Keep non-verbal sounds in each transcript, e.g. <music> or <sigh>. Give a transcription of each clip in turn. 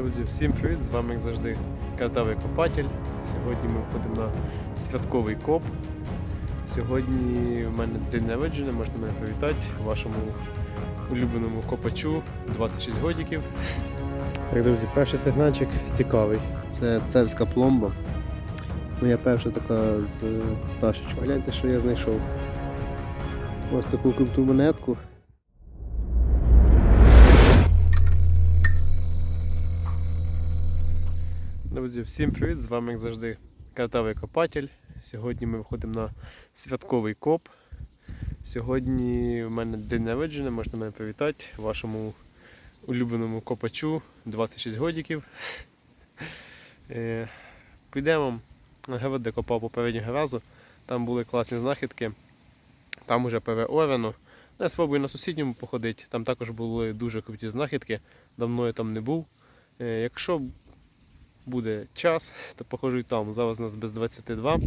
Друзі, всім привіт! З вами як завжди картавий копатель. Сьогодні ми входимо на святковий коп. Сьогодні в мене день народження, можна мене привітати вашому улюбленому копачу 26 годиків. Так, друзі, перший сигнальчик цікавий. Це цевська пломба. Моя перша така з пташечкою. Гляньте, що я знайшов. Ось таку круту монетку. Друзі, всім привіт! З вами як завжди картавий копатель. Сьогодні ми виходимо на святковий коп. Сьогодні в мене день народження, можна мене привітати вашому улюбленому копачу 26 годиків. Е, Підемо на ГВД, де копав попереднього разу. Там були класні знахідки. Там уже переорано. Я спробую на сусідньому походити. Там також були дуже круті знахідки. Давно я там не був. Е, Якщо буде час, то походжу і там. Зараз у нас без 22.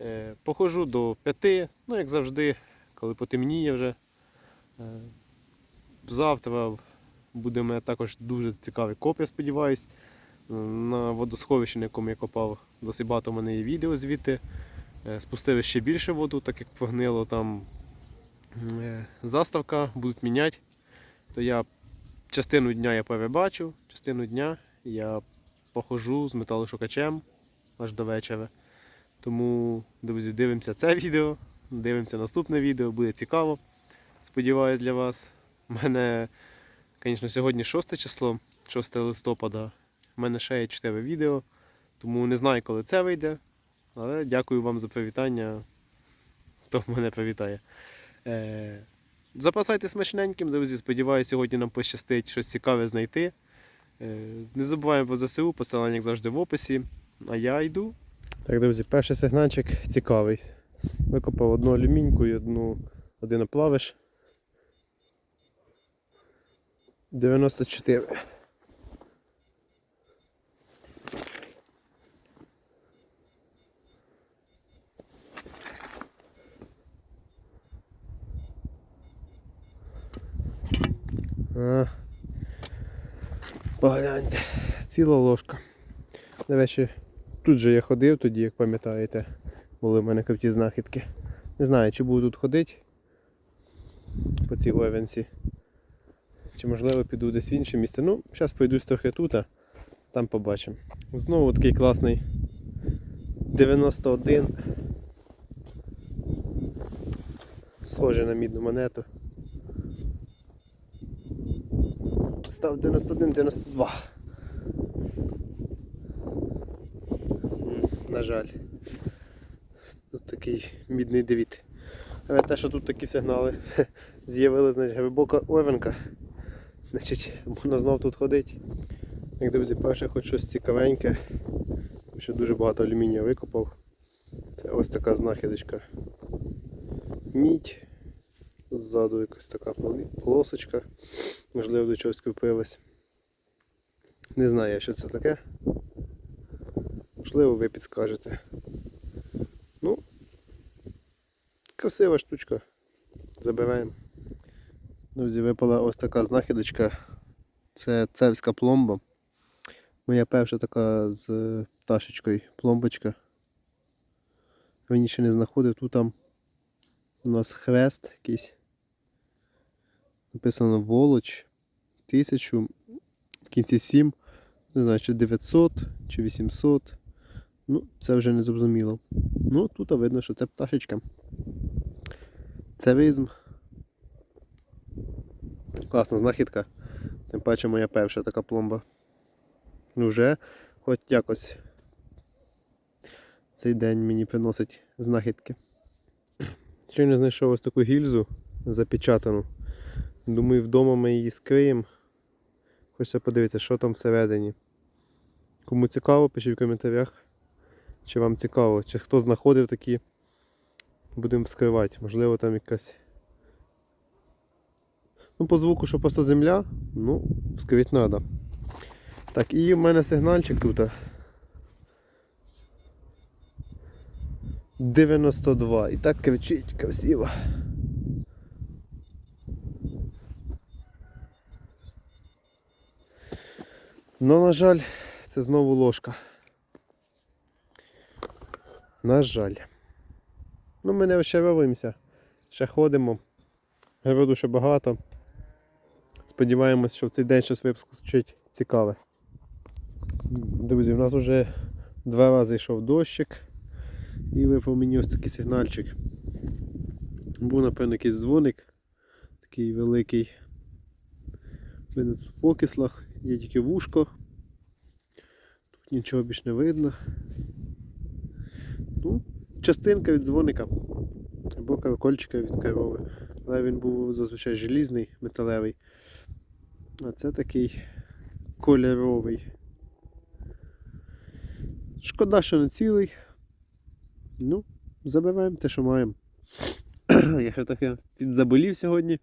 Е, Походжу до 5, ну як завжди, коли потемніє вже. Е, Завтра буде мене також дуже цікавий коп, я сподіваюсь. На водосховищі, на якому я копав, досить багато в мене є відео звідти. Е, Спустили ще більше воду, так як прогнило там е, заставка, будуть міняти. То я частину дня я перебачу, частину дня я похожу з металошукачем аж до вечора. Тому, друзі, дивимося це відео, дивимося наступне відео, буде цікаво. Сподіваюсь для вас. У мене, звісно, сьогодні 6 число, 6 листопада. У мене ще є 4 відео, тому не знаю, коли це вийде. Але дякую вам за привітання. Хто мене привітає. Е, запасайте смачненьким, друзі. Сподіваюся, сьогодні нам пощастить щось цікаве знайти. Е, Не забуваємо про ЗСУ, посилання як завжди в описі. А я йду. Так, друзі, перший сигнальчик цікавий. Викопав одну алюміньку і одну один оплавиш. 94. А, погляньте, ціла ложка. До речі, тут же я ходив тоді, як пам'ятаєте, були в мене круті знахідки. Не знаю, чи буду тут ходити по цій Овенсі. Чи можливо піду десь в інше місце. Ну, зараз пройдусь трохи тут, а там побачимо. Знову такий класний 91. Схоже на мідну монету. Став 91-92. На жаль. Тут такий мідний девід. Але те, що тут такі сигнали <laughs> з'явили, значить глибока овенка. Значить, можна знов тут ходити. Як друзі, перше хоч щось цікавеньке. Що дуже багато алюмінія викопав. Це ось така знахідочка. Мідь. Ззаду якась така полосочка. Можливо, до чогось кріпилась. Не знаю, що це таке. Можливо, ви підскажете. Ну, красива штучка. Забираємо. Друзі, випала ось така знахідочка. Це цевська пломба. Моя перша така з пташечкою пломбочка. Раніше не знаходив. Тут там у нас хрест якийсь. Написано Волоч. 1000. В кінці 7. Не знаю, чи 900, чи 800. Ну, це вже не зрозуміло. Ну, тут видно, що це пташечка. Це визм. Класна знахідка. Тим паче моя перша така пломба. Ну, вже хоч якось цей день мені приносить знахідки. Щойно знайшов ось таку гільзу запечатану. Думаю, вдома ми її скриємо. Хочеться подивитися, що там всередині. Кому цікаво, пишіть в коментарях. Чи вам цікаво, чи хто знаходив такі. Будемо вскривати. Можливо там якась. Ну, по звуку, що просто земля, ну, вскрити треба. Так, і в мене сигнальчик тут. 92. І так кричить красиво. Ну, на жаль, це знову ложка. На жаль. Ну, ми не ощавимося. Ще ходимо. Городу ще багато. Сподіваємось, що в цей день щось випускить цікаве. Друзі, у нас вже два рази йшов дощик і випав мені ось такий сигнальчик. Був, напевно, якийсь дзвоник, такий великий. Видно тут в окислах, є тільки вушко. Тут нічого більш не видно. Ну, частинка від дзвоника або колокольчика від корови. Але він був зазвичай желізний, металевий. А це такий кольоровий. Шкода, що не цілий. Ну, забиваємо те, що маємо. <clears throat> Я ще таки підзаболів сьогодні.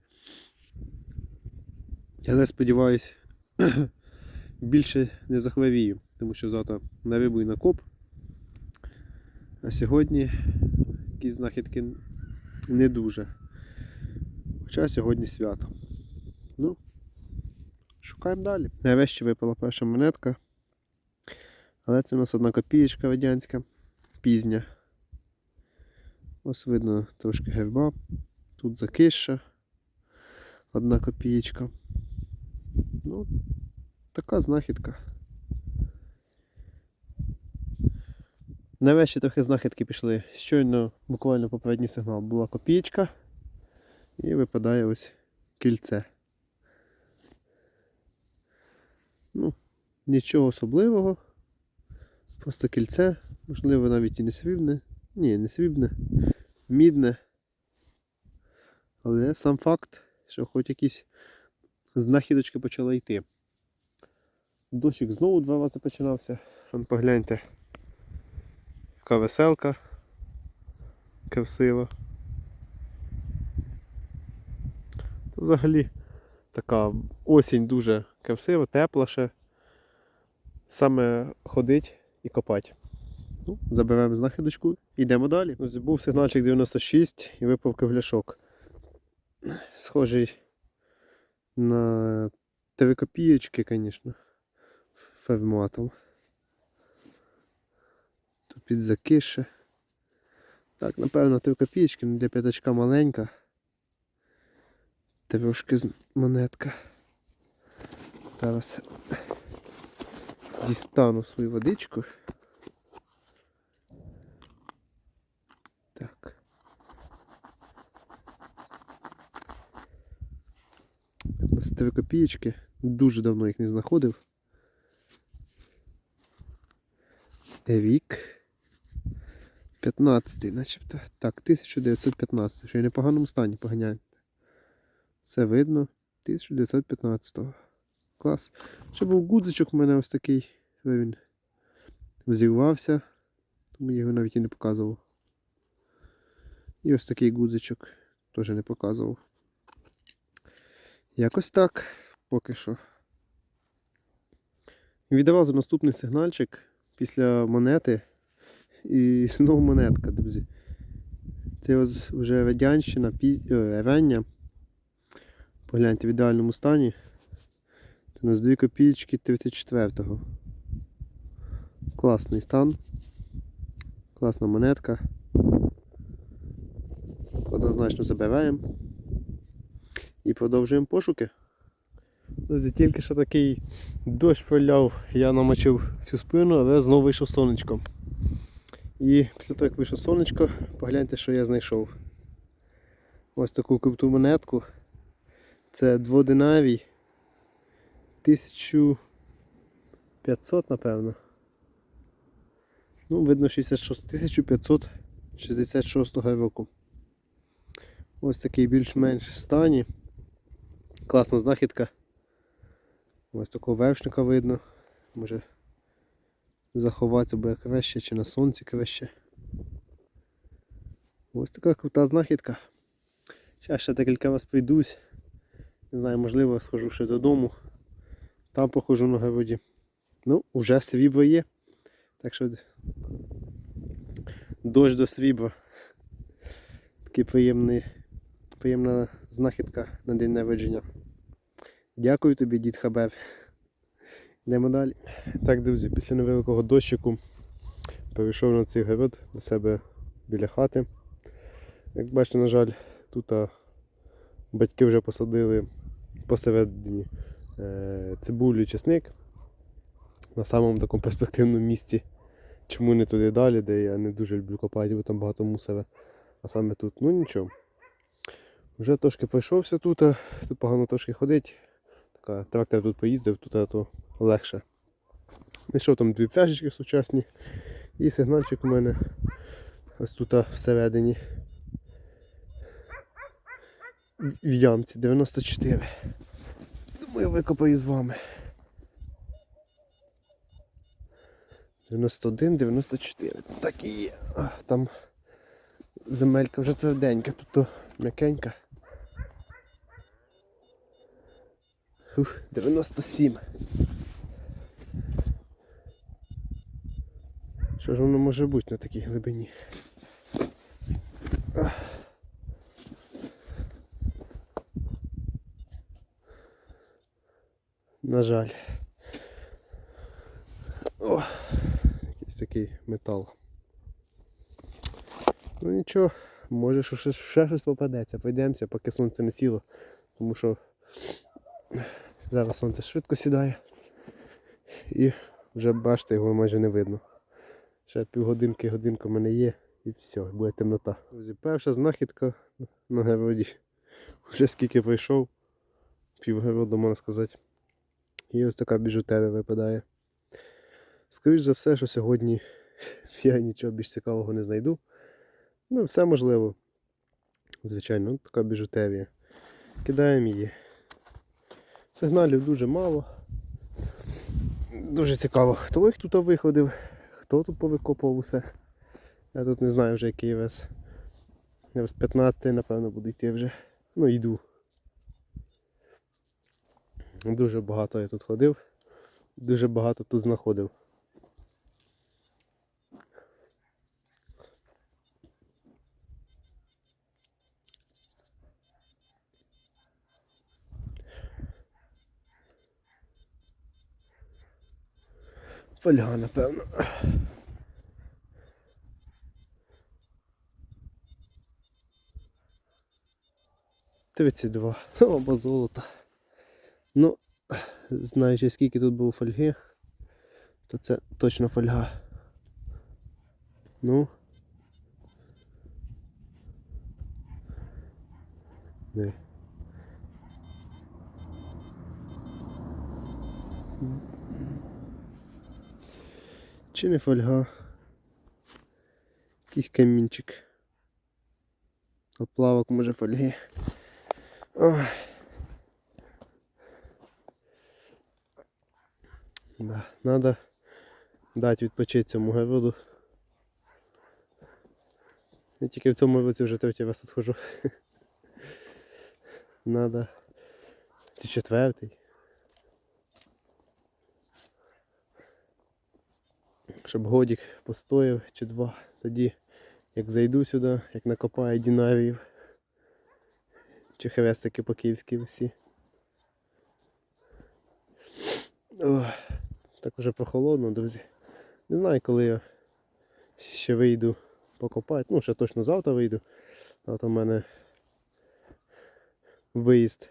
Але сподіваюсь, <clears throat> більше не захворію, тому що завтра на рибу і на коп. А сьогодні якісь знахідки не дуже. Хоча сьогодні свято. Ну, шукаємо далі. Нарешті випала перша монетка. Але це у нас одна копієчка радянська, пізня. Ось видно трошки герба. Тут закиша. Одна копієчка. Ну, така знахідка. Нарешті трохи знахідки пішли. Щойно буквально попередній сигнал була копієчка. І випадає ось кільце. Ну, нічого особливого. Просто кільце, можливо, навіть і не срібне. Ні, не срібне, мідне. Але сам факт, що хоч якісь знахідочки почали йти. Дощик знову два рази починався. Вон погляньте. Яка веселка. Красива. Та Взагалі така осінь дуже красива, тепла ще. Саме ходить і копати. Ну, заберемо знахідочку, йдемо далі. Був сигнальчик 96 і випав кругляшок. Схожий на 3 копієчки, звісно, ферматом. Під закише. Так, напевно, 3 копієчки, ну для п'ятачка маленька. Трошки з- монетка. Зараз дістану свою водичку. Так. Ось 3 копієчки. Дуже давно їх не знаходив. Рік. 15 начебто. Так, 1915. Ще й в непоганому стані поганяють. Все видно. 1915. Клас. Ще був гудзичок у мене ось такий. але Він взірвався. Тому я його навіть і не показував. І ось такий гудзичок теж не показував. Якось так, поки що. Віддавав за наступний сигнальчик після монети. І <laughs> знову монетка, друзі. Це ось вже радянщина, пі- е. Погляньте в ідеальному стані. Це у нас 2 копійки 34-го. Класний стан. Класна монетка. Однозначно забираємо. І продовжуємо пошуки. Друзі, тільки що такий дощ проляв, я намочив всю спину, але знову вийшов сонечко. І після того, як вийшло сонечко, погляньте, що я знайшов. Ось таку круту монетку. Це дводинавій. 1500, напевно. Ну, видно 66, 1566 року. Ось такий більш-менш стані. Класна знахідка. Ось такого вершника видно. Може заховатися буде краще чи на сонці краще. Ось така крута знахідка. Зараз ще декілька раз прийдусь. Не знаю, можливо, схожу ще додому. Там похожу на городі. Ну, уже срібло є. Так що дощ до срібла. Такий приємний, приємна знахідка на день народження. Дякую тобі, дід Хабер. Йдемо далі. Так, друзі, після невеликого дощику перейшов на цей город до себе біля хати. Як бачите, на жаль, тут батьки вже посадили посередині е, цибулю і чесник на самому такому перспективному місці. Чому не туди далі, де я не дуже люблю копати, бо там багато мусора. А саме тут, ну нічого. Вже трошки пройшовся тут, тут погано трошки ходить. Трактор тут поїздив, тут то легше. Знайшов там дві пляшечки сучасні і сигнальчик у мене ось тут всередині. В ямці 94. Думаю, викопаю з вами. 91, 94. Так і є. А, Там земелька вже тверденька, тут то м'якенька. Ух, 97. Що ж воно може бути на такій глибині? На жаль. О, якийсь такий метал. Ну нічого, може що ще, ще щось попадеться. Пойдемося, поки сонце не сіло. Тому що зараз сонце швидко сідає. І вже бачите, його майже не видно. Ще півгодинки, годинка в мене є і все, буде темнота. Друзі, перша знахідка на городі. Вже скільки пройшов, півгороду можна сказати. І ось така біжутерія випадає. Скоріш за все, що сьогодні я нічого більш цікавого не знайду. Ну, все можливо. Звичайно, така біжутерія. Кидаємо її. Сигналів дуже мало. Дуже цікаво, хто їх тут виходив, хто тут повикопав усе. Я тут не знаю вже який вес. Я з 15 напевно буду йти вже. Ну йду. Дуже багато я тут ходив, дуже багато тут знаходив. Фольга, напевно. Тридцять два. Або золото. Ну, знаючи скільки тут було фольги, то це точно фольга. Ну. Не. Чи не фольга? Якийсь камінчик. Оплавок може фольги. Да, надо дати відпочити цьому городу. Я тільки в цьому році вже третій раз тут ходжу. <laughs> Надо. Це четвертий. Щоб годік постояв чи два. Тоді як зайду сюди, як накопаю дінаріїв. Чи хрестики по київській весі. Ох, так вже прохолодно, друзі. Не знаю, коли я ще вийду покопати. Ну, ще точно завтра вийду. Завтра в мене виїзд.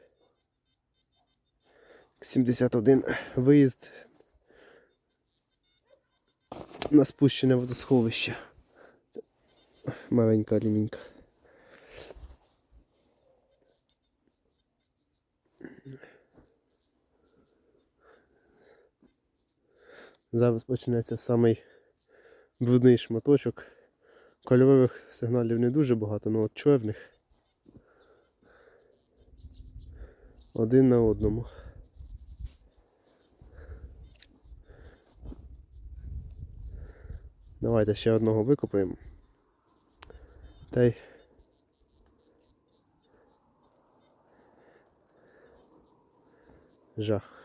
71 виїзд на спущене водосховище. Маленька лінійка. Зараз почнеться самий брудний шматочок. Кольорових сигналів не дуже багато, але от чорних. Один на одному. Давайте ще одного викопаємо. Та й жах.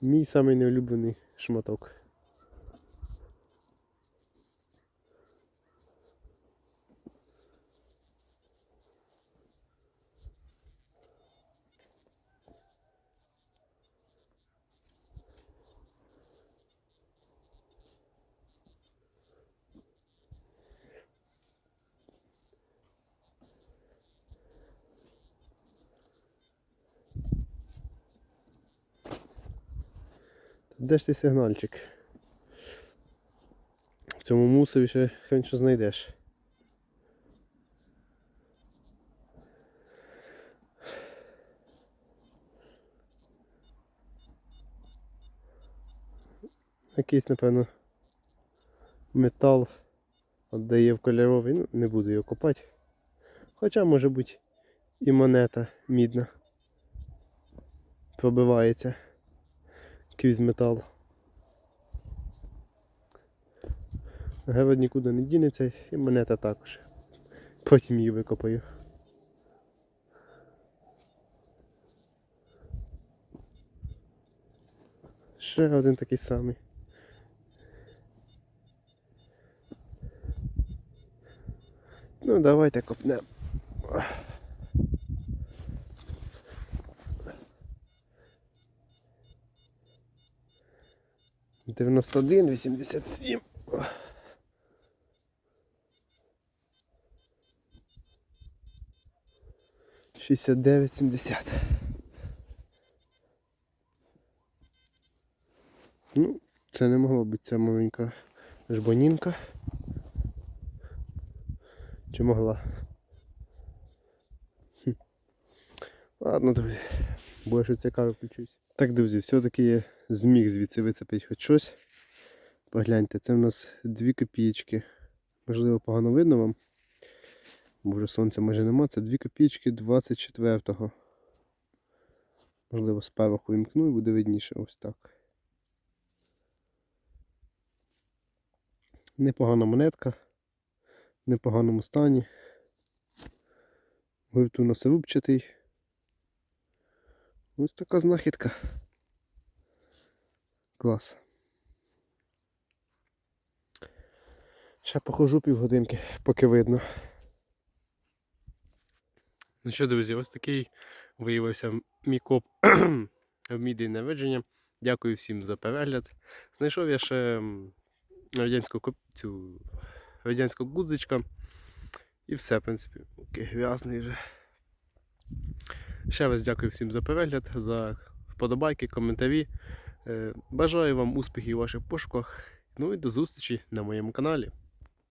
Мій самий неулюблений шматок. Де ж ти сигнальчик? В цьому мусові ще хрен що знайдеш. Якийсь, напевно, метал віддає в кольоровий, ну не буду його копати. Хоча може бути і монета мідна. Пробивається крізь метал. Гевод нікуди не дінеться і монета також. Потім її викопаю. Ще один такий самий. Ну, давайте копнемо. Дев'яносто один, вісімдесят сім. Шістдесят дев'ять, сімдесят. Ну, це не могло бути ця маленька жбанінка. Чи могла? Хм. Ладно, друзі, буде що цікаво включусь. Так, друзі, все-таки я зміг звідси вицепити хоч щось. Погляньте, це в нас 2 копійки. Можливо, погано видно вам. Бо вже сонця майже нема. Це 2 копійки 24-го. Можливо, спереду вімкну і буде видніше ось так. Непогана монетка. В непоганому стані. Гвинтуносорубчатий. Ось така знахідка. Клас. Ще похожу півгодинки, поки видно. Ну що, друзі, ось такий виявився мій коп в мій день народження. Дякую всім за перегляд. Знайшов я ще радянську коп- цю радянського гудзичка. І все, в принципі, окей, грязний вже. Ще раз дякую всім за перегляд, за вподобайки, коментарі. Е, Бажаю вам успіхів у ваших пошуках. Ну і до зустрічі на моєму каналі.